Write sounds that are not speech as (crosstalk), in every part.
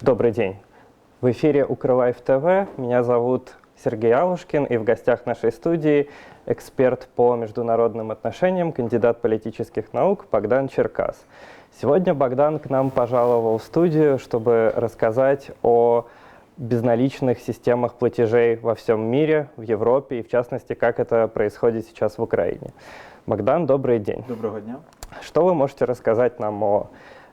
Добрый день. В эфире Укрылайф ТВ. Меня зовут Сергей Алушкин, и в гостях нашей студии эксперт по международным отношениям, кандидат политических наук Богдан Черкас. Сегодня Богдан к нам пожаловал в студию, чтобы рассказать о безналичных системах платежей во всем мире, в Европе и, в частности, как это происходит сейчас в Украине. Богдан, добрый день. Доброго дня. Что вы можете рассказать нам о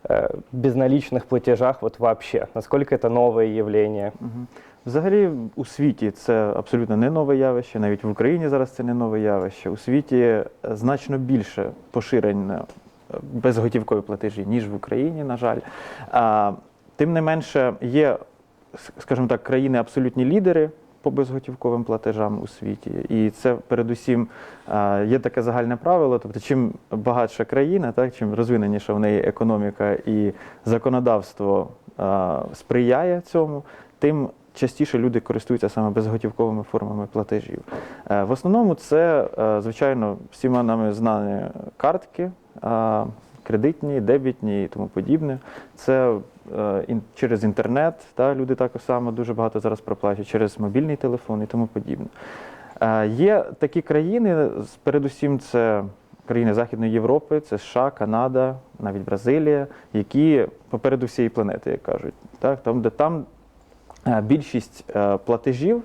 э, безналичных платежах вот вообще? Насколько это новое явление? Мгм. Взагалі у світі це абсолютно не нове явище, навіть в Україні зараз це не нове явище. У світі е, значно більше поширення е, безготівкові платежі, ніж в Україні, на жаль. А, Тим не менше, є, с- скажімо так, країни абсолютні лідери по безготівковим платежам у світі. І це передусім є таке загальне правило. Тобто, чим багатша країна, так, чим розвиненіша в неї економіка і законодавство сприяє цьому, тим частіше люди користуються саме безготівковими формами платежів. Е, В основному це, е, звичайно, всіма нами знані картки, кредитні, дебітні і тому подібне. Це е, через інтернет, та, люди також само дуже багато зараз проплачують, через мобільний телефон і тому подібне. Е, Є такі країни, передусім це країни Західної Європи, це США, Канада, навіть Бразилія, які попереду всієї планети, як кажуть. Так? Там, де там е, більшість платежів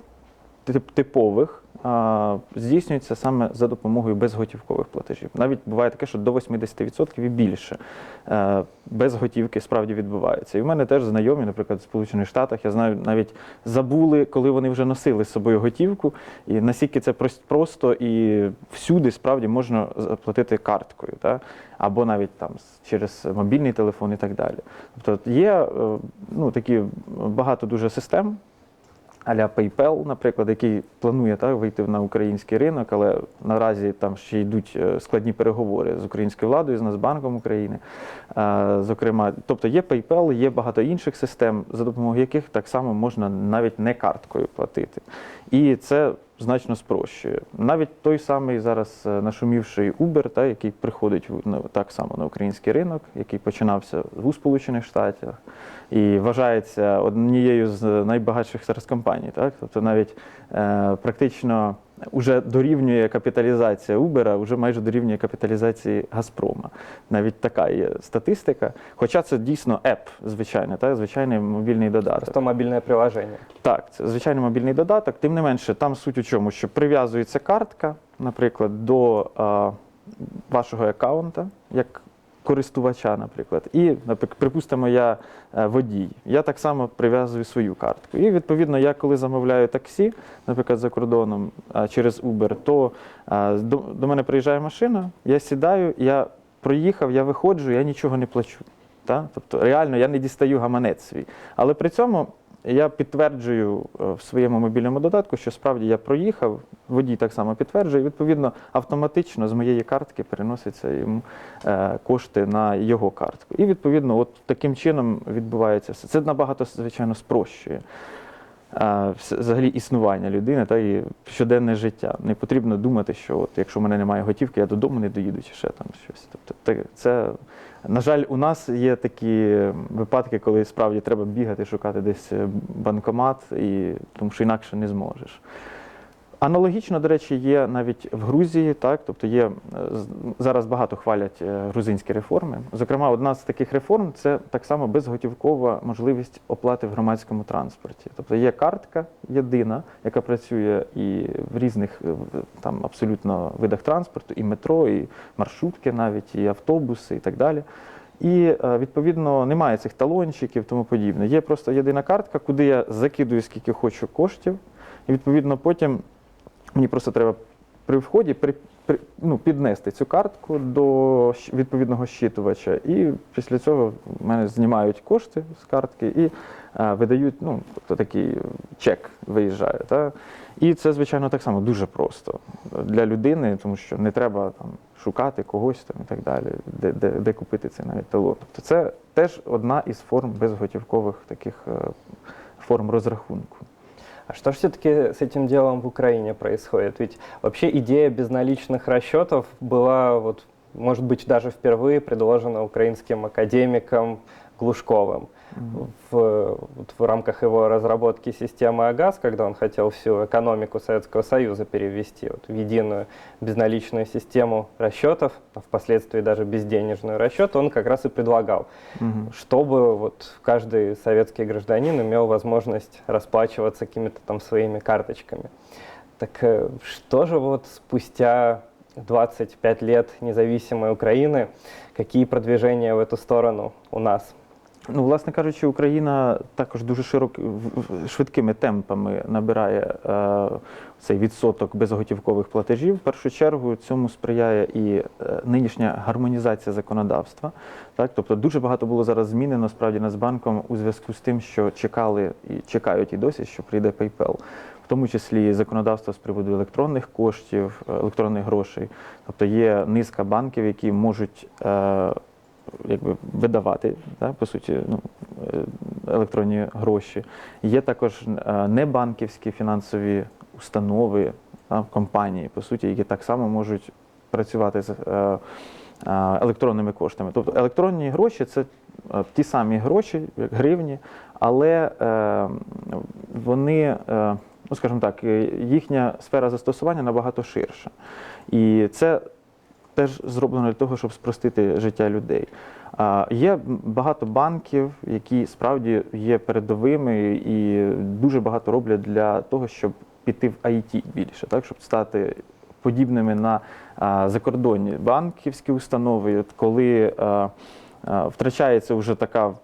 типових здійснюється саме за допомогою безготівкових платежів. Навіть буває таке, що до 80% і більше е, без готівки справді відбувається. І в мене теж знайомі, наприклад, в Сполучених Штатах, я знаю, навіть забули, коли вони вже носили з собою готівку, і наскільки це прос- просто і всюди справді можна заплатити карткою, та? або навіть там через мобільний телефон і так далі. Тобто є е, ну, такі багато дуже систем, а-ля PayPal, наприклад, який планує так, вийти на український ринок, але наразі там ще йдуть е, складні переговори з українською владою, з Нацбанком України. Е, Зокрема, тобто є PayPal, є багато інших систем, за допомогою яких так само можна навіть не карткою платити. І це значно спрощує. Навіть той самий зараз е, нашумівший Uber, та, який приходить так само на український ринок, який починався у Сполучених Штатах і вважається однією з найбагатших зараз компаній. Так? Тобто навіть е, практично вже дорівнює капіталізація Uber, вже майже дорівнює капіталізації Газпрома. Навіть така є статистика. Хоча це дійсно еп, звичайно, так? звичайний мобільний додаток. Просто мобильное приложение. Так, це звичайний мобільний додаток. Тим не менше, там суть у чому, що прив'язується картка, наприклад, до а, вашого аккаунта, як користувача, наприклад. І, припустимо, я е, водій. Я так само прив'язую свою картку. І відповідно, я коли замовляю таксі, наприклад, за кордоном через Uber, то до, мене приїжджає машина, я сідаю, я проїхав, я виходжу, я нічого не плачу. Тобто реально я не дістаю гаманець свій. Але при цьому я підтверджую е, в своєму мобільному додатку, що справді я проїхав, водій так само підтверджує, відповідно автоматично з моєї картки переносяться йому е, кошти на його картку. І відповідно, от таким чином відбувається все. Це набагато, звичайно, спрощує. Взагалі існування людини та і щоденне життя. Не потрібно думати, що от якщо в мене немає готівки, я додому не доїду чи ще там щось. Тобто це, на жаль, у нас є такі випадки, коли справді треба бігати, шукати десь е, банкомат, і, тому що інакше не зможеш. Аналогічно, до речі, є навіть в Грузії, так, тобто є е, зараз багато хвалять е, грузинські реформи. Зокрема, одна з таких реформ це так само безготівкова можливість оплати в громадському транспорті. Тобто є картка єдина, яка працює і в різних е, там абсолютно видах транспорту, і метро, і маршрутки, навіть, і автобуси, і так далі. І відповідно немає цих талончиків, тому подібне. Є просто єдина картка, куди я закидую скільки хочу коштів, і відповідно потім мені просто треба при вході при, при, ну, піднести цю картку до відповідного щитувача, і після цього в мене знімають кошти з картки і е, видають, ну, тобто такий чек виїжджає. Та? І це, звичайно, так само дуже просто для людини, тому що не треба там шукати когось там і так далі, де, де, де купити цей навіть талон. Тобто це теж одна із форм безготівкових таких е, форм розрахунку. А что же все-таки с этим делом в Украине происходит? Ведь вообще идея безналичных расчетов была, вот, может быть, даже впервые предложена украинским академиком Глушковым В, вот в рамках его разработки системы АГАЗ, когда он хотел всю экономику Советского Союза перевести вот, в единую безналичную систему расчетов, а впоследствии даже безденежную расчет, он как раз и предлагал, Мгм. чтобы вот каждый советский гражданин имел возможность расплачиваться какими-то там своими карточками. Так э, что же вот спустя 25 лет независимой Украины, какие продвижения в эту сторону у нас? Ну, власне кажучи, Україна також дуже широк, швидкими темпами набирає е, цей відсоток безготівкових платежів. В першу чергу цьому сприяє і е, нинішня гармонізація законодавства. Так? Тобто дуже багато було зараз змінено справді Нацбанком у зв'язку з тим, що чекали і чекають і досі, що прийде PayPal. В тому числі законодавство з приводу електронних коштів, е, електронних грошей. Тобто є низка банків, які можуть е, якби видавати, да, по суті, ну, е, електронні гроші. Є також е, небанківські фінансові установи, да, компанії, по суті, які так само можуть працювати з е, електронними коштами. Тобто електронні гроші це ті самі гроші, як гривні, але вони, ну скажімо так, їхня сфера застосування набагато ширша. І це теж зроблено для того, щоб спростити життя людей. Є багато банків, які справді є передовими і дуже багато роблять для того, щоб піти в IT більше, так щоб стати подібними на закордонні банківські установи, коли втрачається вже така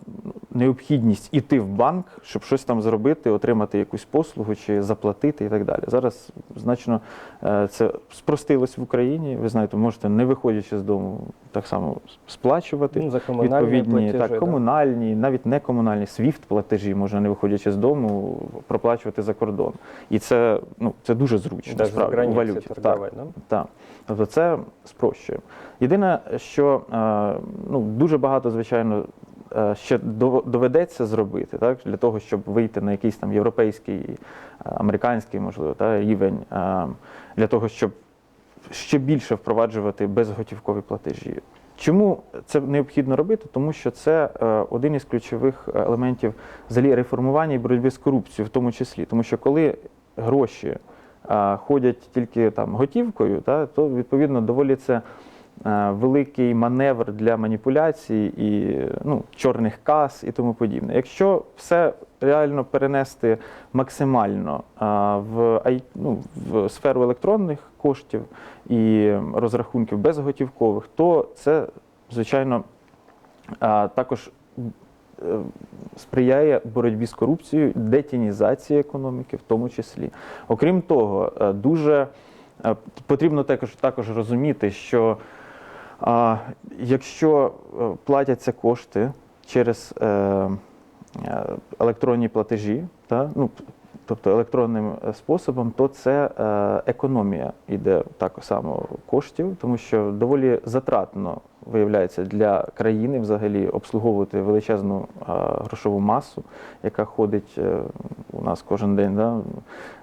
необхідність іти в банк, щоб щось там зробити, отримати якусь послугу чи заплатити і так далі. Зараз значно е, це спростилось в Україні. Ви знаєте, можете не виходячи з дому так само сплачувати. Ну, за Відповідні платежи, так, да. комунальні, навіть не комунальні, свіфт платежі можна не виходячи з дому, проплачувати за кордон. І це ну це дуже зручно Даже справді, у валюті. Так. да? Так, тобто це спрощує. Єдине, що е, ну, дуже багато, звичайно, е, ще доведеться зробити, так, для того, щоб вийти на якийсь там європейський, е, американський, можливо, та, рівень, е, для того, щоб ще більше впроваджувати безготівкові платежі. Чому це необхідно робити? Тому що це один із ключових елементів взагалі реформування і боротьби з корупцією, в тому числі. Тому що коли гроші ходять тільки там готівкою, та, то відповідно доволі це великий маневр для маніпуляцій і ну, чорних кас і тому подібне. Якщо все реально перенести максимально е, в, ну, в сферу електронних коштів і розрахунків безготівкових, то це, звичайно, е, також е, сприяє боротьбі з корупцією, детінізації економіки, в тому числі. Окрім того, е, дуже е, потрібно також, також розуміти, що а, якщо е, платяться кошти через е, е, електронні платежі, та, ну, тобто електронним способом, то це економія іде так само коштів, тому що доволі затратно виявляється для країни взагалі обслуговувати величезну е, грошову масу, яка ходить е, у нас кожен день да,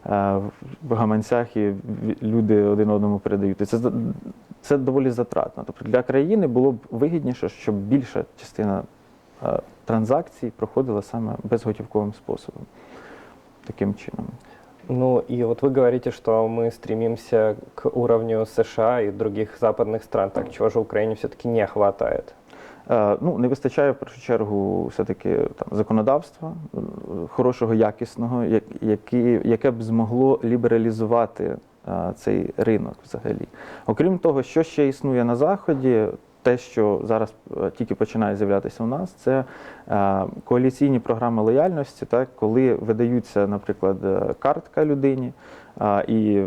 е, в гаманцях, і люди один одному передають. Це це доволі затратно. Тобто для країни було б вигідніше, щоб більша частина транзакцій проходила саме безготівковим способом. Таким чином. Ну и вот вы говорите, что мы стремимся к уровню США и других западных стран. Так чего же Украине все-таки не хватает? Е, Ну, не вистачає в першу чергу все-таки там законодавства е, хорошого, якісного, як- які, яке б змогло лібералізувати е, цей ринок взагалі. Окрім того, що ще існує на заході, те, що зараз е, тільки починає з'являтися у нас, це е, коаліційні програми лояльності, так, коли видаються, наприклад, е, картка людині, і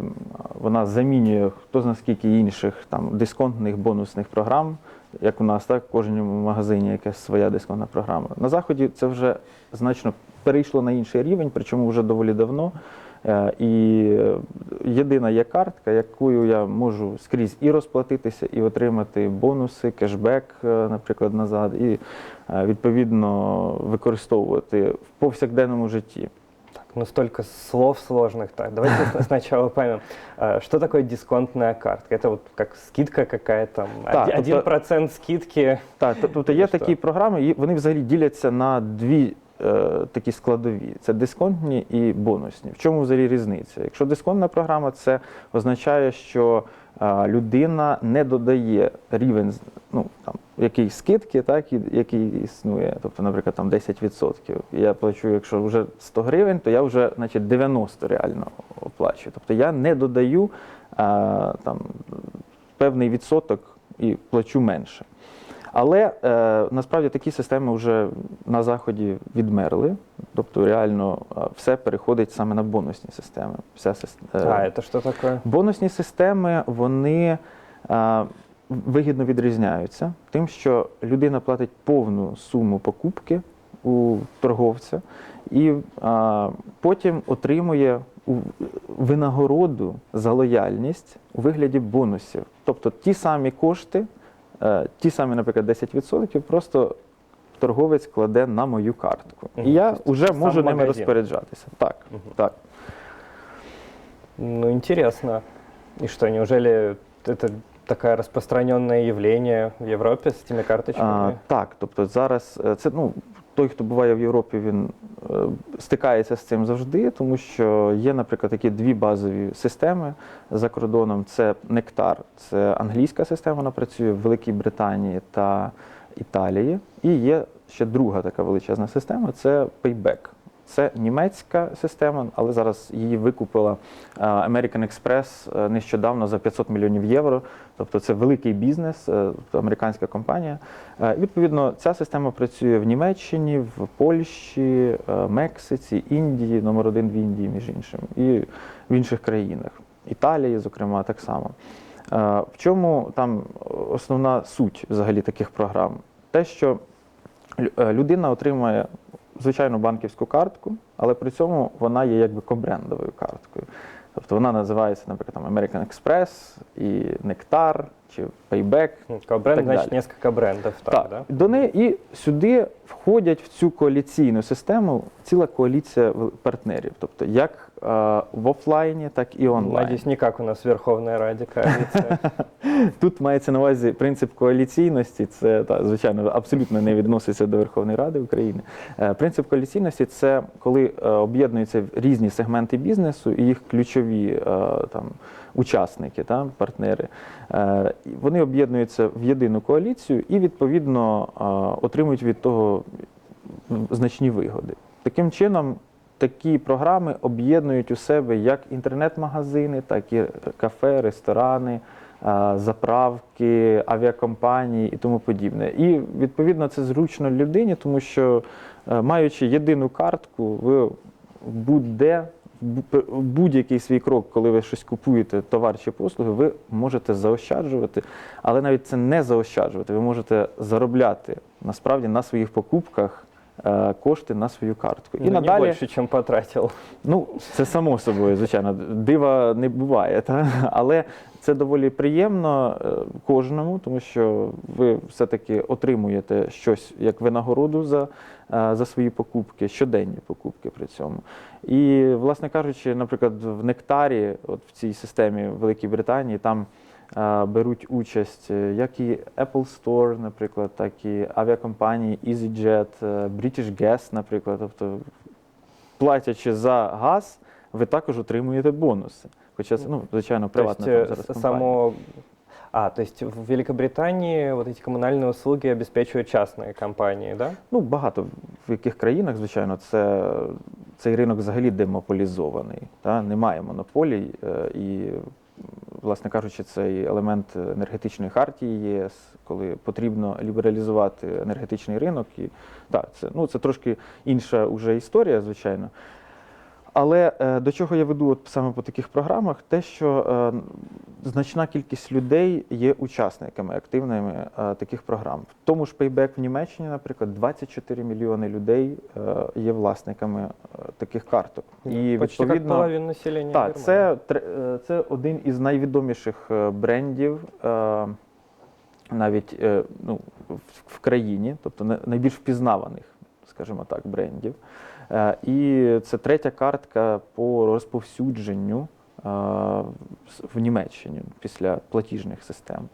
вона замінює хто зна скільки інших там дисконтних бонусних програм, як у нас, так, в кожному магазині якась своя дисконтна програма. На заході це вже значно перейшло на інший рівень, причому вже доволі давно. Е, І е, єдина є картка, якою я можу скрізь і розплатитися, і отримати бонуси, кешбек, е, наприклад, назад, і е, відповідно використовувати в повсякденному житті. Так, ну столько слов сложных. Так, давайте с- (laughs) сначала поймем, э, что такое дисконтная картка? Это вот как скидка какая-то, Так, один тобто- процент скидки. Так, т- тобто є Що? такі програми, і вони взагалі діляться на дві е, такі складові: це дисконтні і бонусні. В чому взагалі різниця? Якщо дисконтна програма, це означає, що е, людина не додає рівень ну, там, який скидки, так, який існує. Тобто, наприклад, там 10%. Я плачу, якщо вже 100 гривень, то я вже значить, 90 реально оплачую. Тобто я не додаю е, там, певний відсоток і плачу менше. Але е, насправді такі системи вже на заході відмерли. Тобто реально е, все переходить саме на бонусні системи. Вся сис- е, А, это что такое? Бонусні системи вони е, вигідно відрізняються тим, що людина платить повну суму покупки у торговця і е, потім отримує винагороду за лояльність у вигляді бонусів. Тобто ті самі кошти, ті самі, наприклад, 10%, просто торговець кладе на мою картку. І я Тобто вже сам можу ними магазин. розпоряджатися. Так, так. Ну, интересно. И что, неужели это таке розпространенне явление в Європі з цими карточками? А, так, тобто зараз е, це ну той, хто буває в Європі, він е, стикається з цим завжди, тому що є, наприклад, такі дві базові системи за кордоном. Це Нектар, це англійська система, вона працює в Великій Британії та Італії. І є ще друга така величезна система це Payback. Це німецька система, але зараз її викупила е, American Express е, нещодавно за 500 мільйонів євро. Тобто це великий бізнес, е, тобто американська компанія. І, Відповідно, ця система працює в Німеччині, в Польщі, Мексиці, Індії, номер один в Індії, між іншим, і в інших країнах. Італії, зокрема, так само. В чому там основна суть взагалі таких програм? Те, що людина отримує звичайну банківську картку, але при цьому вона є якби кобрендовою карткою. Тобто вона називається, наприклад, там American Express і Nectar чи Payback. Кабренд, такой бренд, так значит, далее. несколько брендов. Так, Так, да? до неї і сюди входять в цю коаліційну систему ціла коаліція партнерів, тобто як в офлайні, так і онлайн. Надеюсь, не у нас в Верховной Раде. Тут мається на увазі принцип коаліційності. Це та, звичайно абсолютно не відноситься до Верховної Ради України. Е, Принцип коаліційності це коли е, об'єднуються різні сегменти бізнесу і їх ключові е, там учасники, та, партнери. Вони об'єднуються в єдину коаліцію і відповідно отримують від того значні вигоди. Таким чином. Такі програми об'єднують у себе як інтернет-магазини, так і кафе, ресторани, заправки, авіакомпанії і тому подібне. І відповідно це зручно людині, тому що е, маючи єдину картку, ви будь-де будь-який свій крок, коли ви щось купуєте, товар чи послуги, ви можете заощаджувати, але навіть це не заощаджувати. Ви можете заробляти насправді на своїх покупках е, кошти на свою картку. Ну, Не больше, чем потратил. Ну, це само собою, звичайно, дива не буває, та? але це доволі приємно е, кожному, тому що ви все-таки отримуєте щось як винагороду за, е, за свої покупки, щоденні покупки при цьому. І, власне кажучи, наприклад, в Нектарі, от в цій системі Великій Британії, там е, беруть участь е, як і Apple Store, наприклад, так і авіакомпанії EasyJet, е, British Gas, наприклад. Тобто платячи за газ, ви також отримуєте бонуси. Хоча це, ну, звичайно, То есть приватна э, там зараз с- компанія. само... А, то есть в Великобритании вот эти коммунальные услуги обеспечивают частные компании, да? Ну, багато в яких країнах, звичайно, це, цей ринок взагалі демополізований. Та? Немає монополій. е, І, м, власне кажучи, цей елемент енергетичної хартії ЄС, коли потрібно лібералізувати енергетичний ринок. І, так, це, ну, це трошки інша вже історія, звичайно. Але е, до чого я веду от саме по таких програмах, те, що е, значна кількість людей є учасниками активними е, таких програм. В тому ж Payback в Німеччині, наприклад, 24 мільйони людей е, є власниками е, таких карток. І Почти відповідно, половина населения так, це, це один із найвідоміших брендів. Навіть ну, в- країні, тобто на- найбільш впізнаваних, скажімо так, брендів. І це третя картка по розповсюдженню в Німеччині після платіжних систем.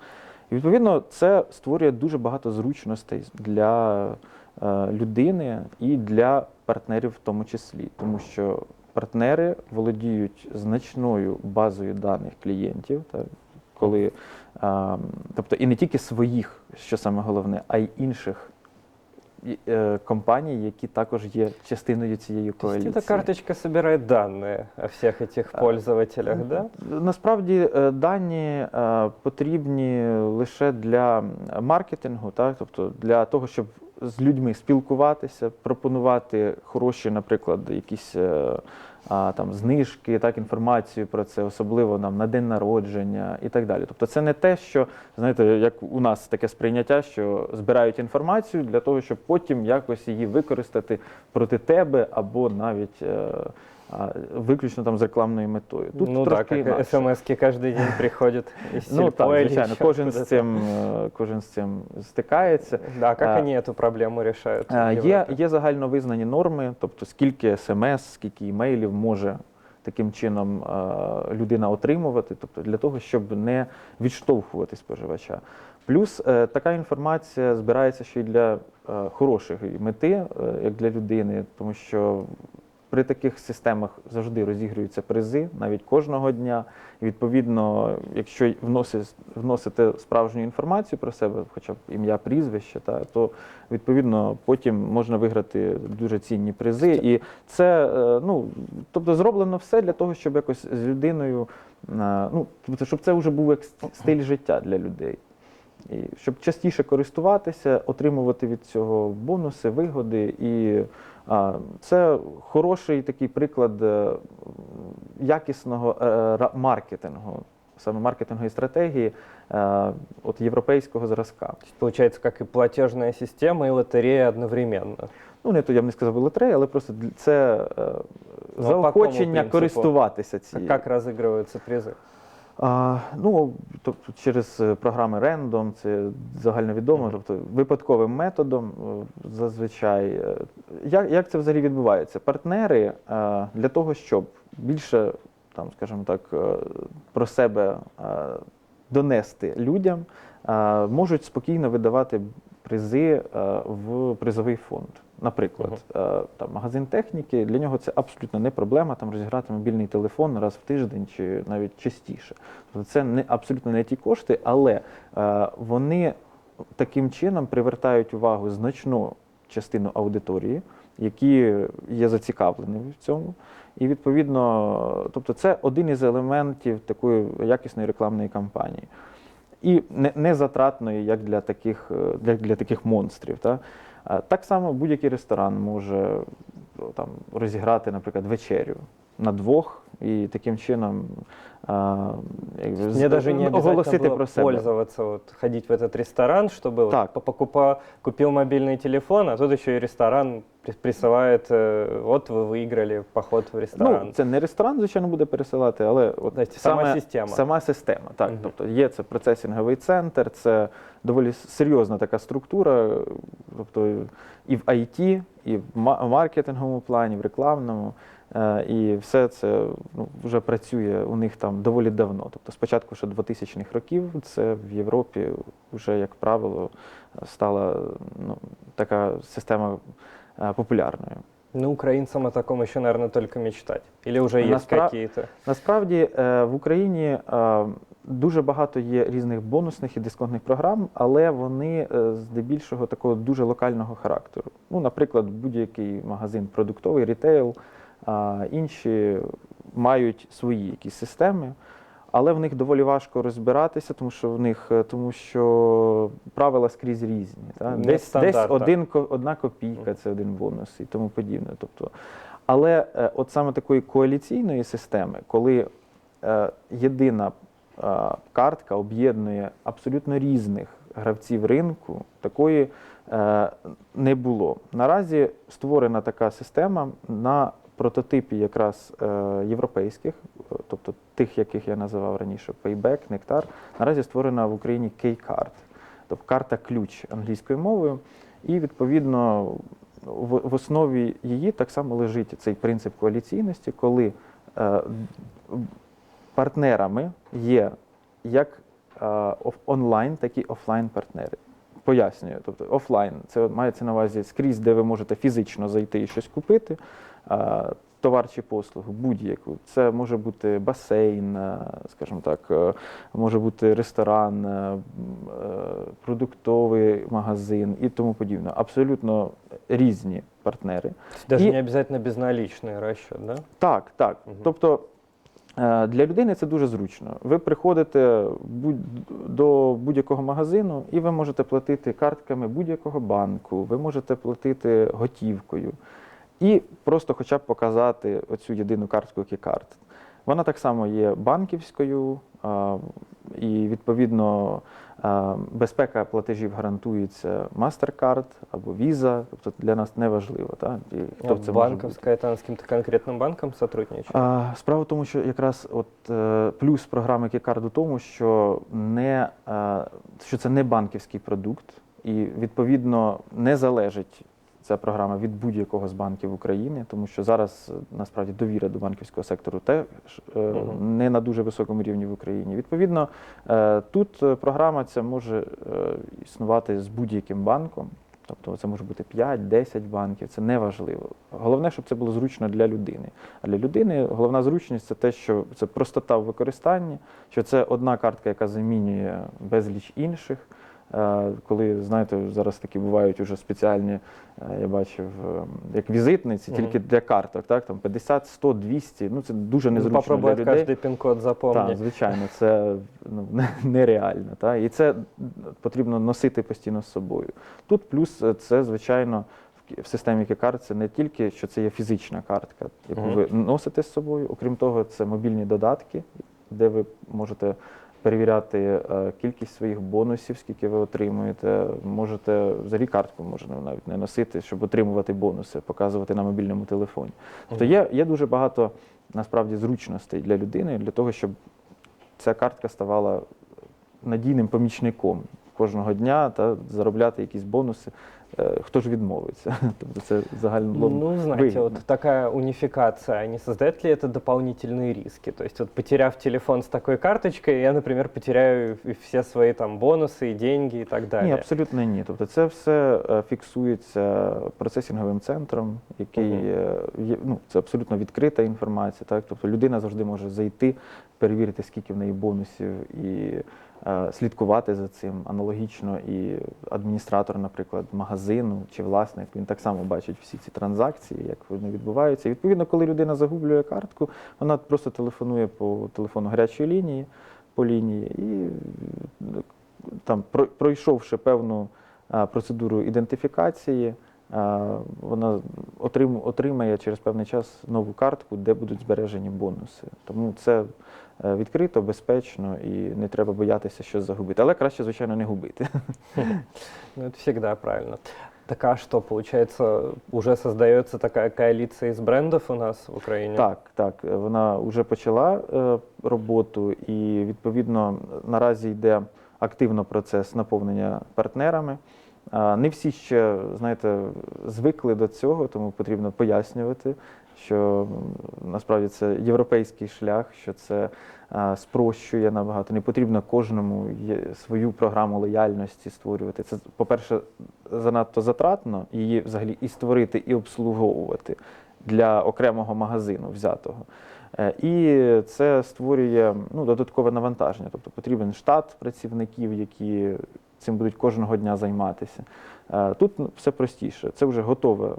І відповідно це створює дуже багато зручностей для е, людини і для партнерів в тому числі, тому що партнери володіють значною базою даних клієнтів, так, коли, е, тобто і не тільки своїх, що саме головне, а й інших е, компаній, які також є частиною цієї То есть коаліції. эта карточка собирает данные о всех этих А, пользователях, да? Насправді е, дані е, потрібні лише для маркетингу, так? тобто для того, щоб з людьми спілкуватися, пропонувати хороші, наприклад, якісь е, а, там, знижки, так, інформацію про це, особливо нам на день народження і так далі. Тобто це не те, що, знаєте, як у нас таке сприйняття, що збирають інформацію для того, щоб потім якось її використати проти тебе або навіть. Е, Виключно там з рекламною метою. Тут ну трошки как інакше. каждый день (laughs) приходят из Ну так, или звичайно, кожен з цим, е, кожен з цим стикається. Да, как А, они эту проблему решают? в Е, Є, Европе? є загально визнані норми, тобто скільки смс, скільки імейлів може таким чином е, людина отримувати, тобто для того, щоб не відштовхувати споживача. Плюс е, така інформація збирається ще й для е, хорошої мети, е, як для людини, тому що при таких системах завжди розігруються призи, навіть кожного дня. І відповідно, якщо вносить, вносите справжню інформацію про себе, хоча б ім'я, прізвище, та, то відповідно потім можна виграти дуже цінні призи. І це е, ну, тобто зроблено все для того, щоб якось з людиною, е, ну, тобто, щоб це вже був як стиль життя для людей. І щоб частіше користуватися, отримувати від цього бонуси, вигоди. І це хороший такий приклад е, якісного е, ра- маркетингу, саме маркетингової стратегії е, от європейського зразка. То есть Получается, как и платежная система, и лотерея одновременно. Ну, не то я б не сказав лотереї, але просто для- це е, Ну, а по заохочення якому принципу? користуватися А цією. как разыгрываются призы? А, ну, тобто через е, програми Random, це загальновідомо, тобто випадковим методом е, зазвичай. Е, Як, як це взагалі відбувається? Партнери для того, щоб більше, там, скажімо так, про себе донести людям, можуть спокійно видавати призи в призовий фонд. Наприклад, е, там магазин техніки для нього це абсолютно не проблема там розіграти мобільний телефон раз в тиждень чи навіть частіше. Тобто це не абсолютно не ті кошти, але е, вони таким чином привертають увагу значну частину аудиторії, які є зацікавлені в цьому. І відповідно, тобто це один із елементів такої якісної рекламної кампанії. І не, не затратної, як для таких, е, для, для таких монстрів. Та? Так само будь-який ресторан може там, розіграти, наприклад, вечерю на двох і таким чином а, якби, з- Мне даже не обязательно оголосити было про себе. пользоваться, вот, ходить в этот ресторан, чтобы Так. вот, покупа, купил мобильный телефон, а тут еще и ресторан при- присылает, э, вот вы выиграли поход в ресторан. Ну, це не ресторан, звичайно, буде пересилати, але от Тобто сама саме, система. Сама система, так. Мгм. Тобто є це процесінговий центр, це доволі серйозна така структура, тобто і в IT, і в ма- маркетинговому плані, в рекламному. Е, І все це ну, вже працює у них там доволі давно. Тобто спочатку ще 2000-х років це в Європі вже, як правило, стала ну, така система е, популярною. Ну, украинцам о таком еще, наверное, только мечтать. Или уже есть Наспра- какие-то? Насправді е, в Україні дуже багато є різних бонусних і дисконтних програм, але вони здебільшого такого дуже локального характеру. Ну, наприклад, будь-який магазин продуктовий, рітейл, а інші мають свої якісь системи. Але в них доволі важко розбиратися, тому що в них е, тому що правила скрізь різні. Та? Десь, десь стандарт, так. один, одна копійка це один бонус і тому подібне. Тобто, але е, от саме такої коаліційної системи, коли е, єдина е, картка об'єднує абсолютно різних гравців ринку, такої е, не було. Наразі створена така система на прототипі якраз е, європейських, е, тобто тих, яких я називав раніше Payback, Nectar. Наразі створена в Україні K-Card, тобто карта ключ англійською мовою. І відповідно в, основі її так само лежить цей принцип коаліційності, коли е, партнерами є як онлайн, так і офлайн партнери. Пояснюю, тобто офлайн це мається на увазі скрізь, де ви можете фізично зайти і щось купити. Товар чи послугу, будь-яку. Це може бути басейн, е, скажімо так, е, може бути ресторан, е, продуктовий магазин і тому подібне. Абсолютно різні партнери. Даже И- не обязательно безналичный расчет, да? Так, так. Мгм. Тобто для людини це дуже зручно. Ви приходите будь- до будь-якого магазину і ви можете платити картками будь-якого банку, ви можете платити готівкою. І просто хоча б показати оцю єдину картку Кікарт. Вона так само є банківською, і відповідно безпека платежів гарантується MasterCard або Visa, тобто для нас не важливо. Так? І А це може бути. банковская, это она с каким-то конкретным банком сотрудничает? А, Справа в тому, що якраз от е, плюс програми Кікард у тому, що не е, що це не банківський продукт, і відповідно не залежить ця програма від будь-якого з банків України, тому що зараз е, насправді довіра до банківського сектору теж е, не на дуже високому рівні в Україні. Відповідно, е, тут програма ця може існувати з будь-яким банком. Тобто це може бути 5-10 банків, це не важливо. Головне, щоб це було зручно для людини. А для людини головна зручність це те, що це простота в використанні, що це одна картка, яка замінює безліч інших. Е, Коли, знаєте, зараз такі бувають уже спеціальні, е, я бачив, е, як візитниці, тільки для карток, так, там 50, 100, 200, ну це дуже незручно для попробовать людей. каждый пин-код Так, звичайно, це ну, (laughs) нереально. Та? І це потрібно носити постійно з собою. Тут плюс е, це, звичайно, в системі Кікар це не тільки що це є фізична картка, яку ви носите з собою. Окрім того, це мобільні додатки, де ви можете перевіряти е, кількість своїх бонусів, скільки ви отримуєте. Можете взагалі картку можна навіть не носити, щоб отримувати бонуси, показувати на мобільному телефоні. Тобто є, є дуже багато насправді зручностей для людини для того, щоб ця картка ставала надійним помічником кожного дня та заробляти якісь бонуси. Е, Хто ж відмовиться? (laughs) Тобто це загально Ну, знаете, вот такая унификация, не создает ли это дополнительные риски? То есть вот потеряв телефон с такой карточкой, я, например, потеряю и все свои там бонусы, и деньги и так далее. Ні, абсолютно ні. Тобто це все е, фіксується процесінговим центром, який Мгм. е, є, ну, це абсолютно відкрита інформація. Так? Тобто людина завжди може зайти, перевірити, скільки в неї бонусів, і е, слідкувати за цим. Аналогічно і адміністратор, наприклад, магазину чи власник, він так само бачить всі ці транзакції, як вони відбуваються. І відповідно, коли людина загублює картку, вона просто телефонує по телефону гарячої лінії, по лінії і е, там про- пройшовши певну процедуру ідентифікації, вона отримає через певний час нову картку, де будуть збережені бонуси. Тому це е, відкрито, безпечно і не треба боятися щось загубити. Але краще, звичайно, не губити. (laughs) Ну, это всегда правильно. Так а что, получается, уже создается такая коалиция из брендов у нас в Украине? Так, так, вона вже почала е, роботу, і відповідно наразі йде активно процес наповнення партнерами. Не всі ще, знаєте, звикли до цього, тому потрібно пояснювати, що насправді це європейський шлях, що це спрощує набагато. Не потрібно кожному свою програму лояльності створювати. Це, по-перше, занадто затратно її взагалі і створити, і обслуговувати для окремого магазину взятого. Е, І це створює ну, додаткове навантаження. Тобто потрібен штат працівників, які цим будуть кожного дня займатися. Е, Тут ну, все простіше. Це вже готове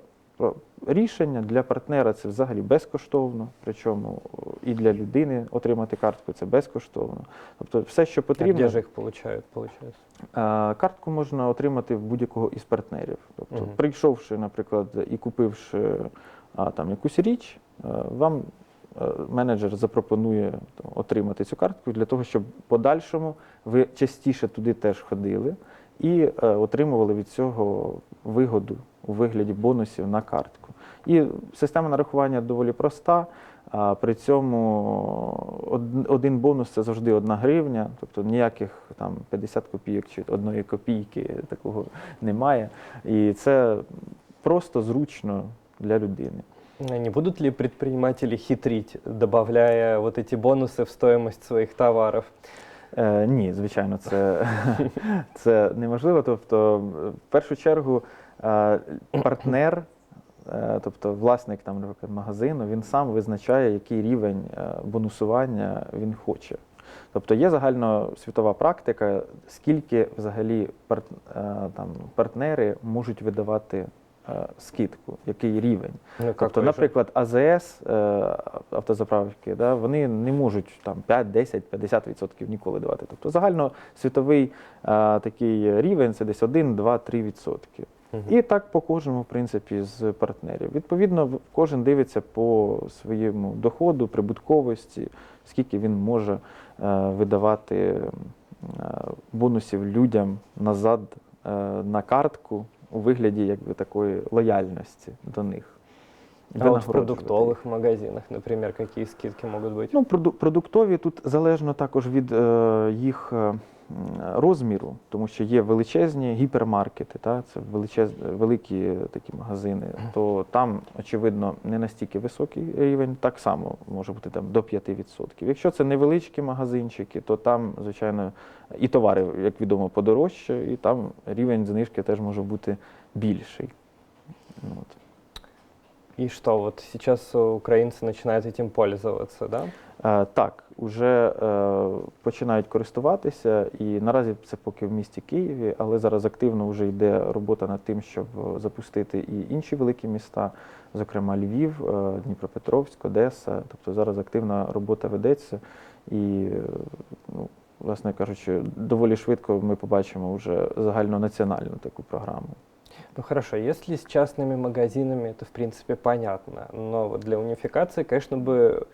рішення для партнера. Це взагалі безкоштовно. Причому і для людини отримати картку це безкоштовно. Тобто, все, що потрібно. где же их получают, получается? Е, Картку можна отримати в будь-якого із партнерів. Тобто, Мгм. прийшовши, наприклад, і купивши а, там якусь річ, е, вам е, менеджер запропонує отримати цю картку для того, щоб в подальшому ви частіше туди теж ходили і е, отримували від цього вигоду у вигляді бонусів на картку. І система нарахування доволі проста. При цьому один бонус це завжди одна гривня, тобто ніяких там 50 копійок чи одної копійки такого немає. І це просто зручно для людини. А Не будут ли предприниматели хитрить, добавляя вот эти бонусы в стоимость своих товаров? Е, ні, звичайно, це, (laughs) це неможливо. Тобто, в першу чергу, е, партнер, е, тобто власник там, наприклад, магазину, він сам визначає, який рівень е, бонусування він хоче. Тобто є загальносвітова практика, скільки взагалі пар- е, там, партнери можуть видавати скидку, який рівень. Ну, Тобто, наприклад, АЗС е, автозаправки, да, вони не можуть там 5, 10, 50% ніколи давати. Тобто загальносвітовий е, такий рівень це десь 1, 2, 3 відсотки. Мгм. І так по кожному, в принципі, з партнерів. Відповідно, кожен дивиться по своєму доходу, прибутковості, скільки він може е, видавати е, бонусів людям назад е, на картку у вигляді якби такої лояльності до них. А от в продуктових магазинах, наприклад, які скидки можуть бути? Ну, продуктові тут залежно також від е, їх е, розміру, тому що є величезні гіпермаркети, та, це величез, великі такі магазини, то там, очевидно, не настільки високий рівень, так само може бути там до 5%. Якщо це невеличкі магазинчики, то там, звичайно, і товари, як відомо, подорожче, і там рівень знижки теж може бути більший. Ну, От. И что, вот сейчас украинцы начинают этим пользоваться, да? Е, Так, вже е, починають користуватися, і наразі це поки в місті Києві, але зараз активно вже йде робота над тим, щоб е, запустити і інші великі міста, зокрема Львів, е, Дніпропетровськ, Одеса. Тобто зараз активна робота ведеться, і, е, ну, власне кажучи, доволі швидко ми побачимо вже загальнонаціональну таку програму. Ну хорошо, если с частными магазинами, это в принципе понятно. Но вот для унификации, конечно, бы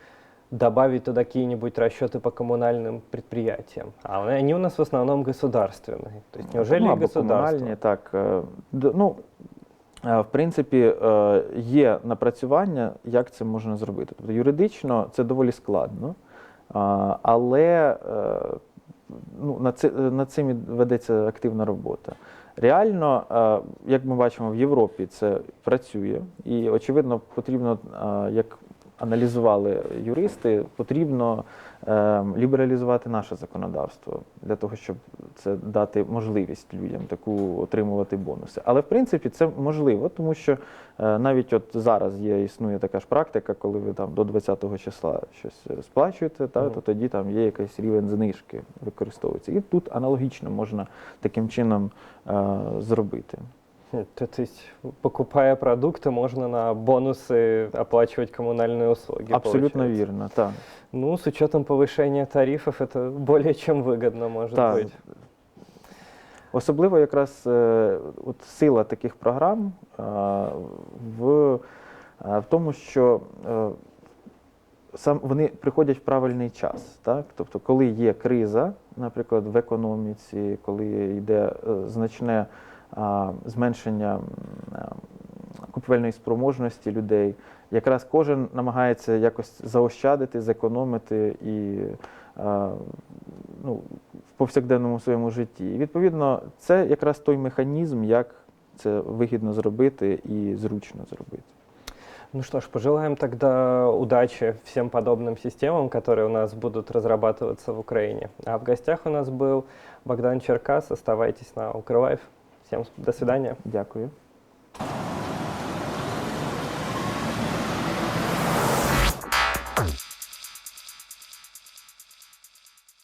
добавить туда какие-нибудь расчеты по коммунальным предприятиям. А они у нас в основном государственные. То есть неужели ну, и або государство? комунальні, так. е, д- Ну, е, в принципі, е, є напрацювання, як це можна зробити. Тобто юридично це доволі складно, а, але е, ну, над, це, над цим і ведеться активна робота. Реально, е, як ми бачимо, в Європі це працює, і очевидно, потрібно, е, як аналізували юристи, потрібно е, лібералізувати наше законодавство для того, щоб це дати можливість людям таку отримувати бонуси. Але в принципі це можливо, тому що е, навіть от зараз є існує така ж практика, коли ви там до 20-го числа щось сплачуєте, та, Мгм. то тоді там є якийсь рівень знижки використовується. І тут аналогічно можна таким чином е, зробити. (laughs) Хм, То, то есть, покупая продукты, можно на бонусы оплачивать коммунальные услуги. Абсолютно получается. вірно. Так. Ну, с учетом повышения тарифов, это (laughs) более чем выгодно может Так. быть. Особливо якраз е, от сила таких програм е, в, е, в тому, що е, сам вони приходять в правильний час. Так? Тобто, коли є криза, наприклад, в економіці, коли йде е, значне а, зменшення м, е, купівельної спроможності людей, якраз кожен намагається якось заощадити, зекономити і е, ну, в повсякденному своєму житті. І відповідно, це якраз той механізм, як це вигідно зробити і зручно зробити. Ну что ж, пожелаем тогда удачи всем подобным системам, которые у нас будут разрабатываться в Украине. А в гостях у нас был Богдан Черкас. Оставайтесь на Укрлайф. Всем до свидания. Дякую.